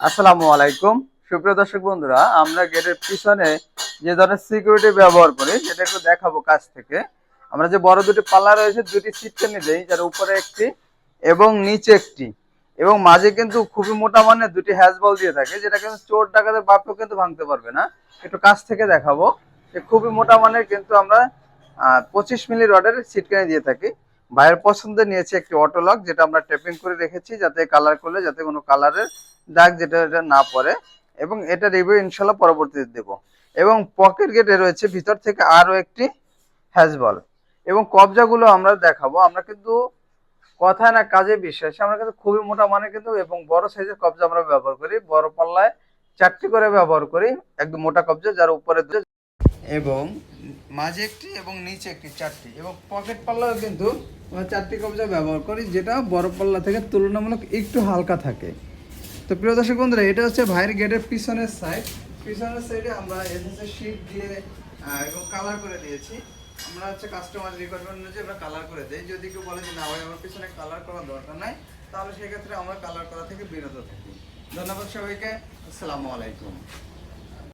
আসসালামু আলাইকুম। সুপ্রিয় দর্শক বন্ধুরা, আমরা গেটের পিছনে যে ধরনের সিকিউরিটি ব্যবহার করি, সেটা একটু দেখাবো কাছ থেকে। আমরা যে বড় দুটি পাল্লা রয়েছে, দুটি সিটকানি দেই যার উপরে একটি এবং নিচে একটি। এবং মাঝে কিন্তু খুবই মোটা মানের দুটি হ্যাজ বল দিয়ে থাকে, যেটা কিন্তু চোর ডাকাতের বাপও কিন্তু ভাঙতে পারবে না। একটু কাছ থেকে দেখাবো। যে খুবই মোটা মানের কিন্তু আমরা পঁচিশ মিলি রডের সিটকানি দিয়ে থাকি। ভাইয়ের পছন্দে নিয়েছি একটি অটোলক যেটা আমরা টেপিং করে রেখেছি যাতে কালার করলে যাতে কোনো কালারের দাগ যেটা এটা না পড়ে। এবং এটা রিভিউ ইনশাল্লাহ পরবর্তীতে দেব। এবং পকেট গেটে রয়েছে, ভিতর থেকে আরও একটি হ্যাজবল এবং কবজাগুলো আমরা দেখাবো। আমরা কিন্তু কথা না, কাজে বিশ্বাসী। আমরা কিন্তু খুবই মোটা মানে কিন্তু এবং বড় সাইজের কবজা আমরা ব্যবহার করি। বড় পাল্লায় চারটি করে ব্যবহার করি। একদম মোটা কবজা, যার উপরে এবং মাঝে একটি এবং নিচে একটি, চারটি। এবং পকেট পাল্লাও কিন্তু আমরা চারটি কবজা ব্যবহার করি, যেটা বড় পাল্লা থেকে তুলনামূলক একটু হালকা থাকে। তো প্রিয় দর্শক বন্ধুরা, এটা হচ্ছে ভাইয়ের গেটের পিছনের সাইড পিছনের সাইডে আমরা এসএসএ শিট দিয়ে এবং কালার করে দিয়েছি। আমরা হচ্ছে কাস্টমার রিকোয়ারমেন্ট অনুযায়ী আমরা কালার করে দিই। যদি কেউ বলে যে, না ভাই, আমার পিছনে কালার করার দরকার নাই, তাহলে সেক্ষেত্রে আমরা কালার করা থেকে বিরত থাকি। ধন্যবাদ সবাইকে। আসসালামু আলাইকুম।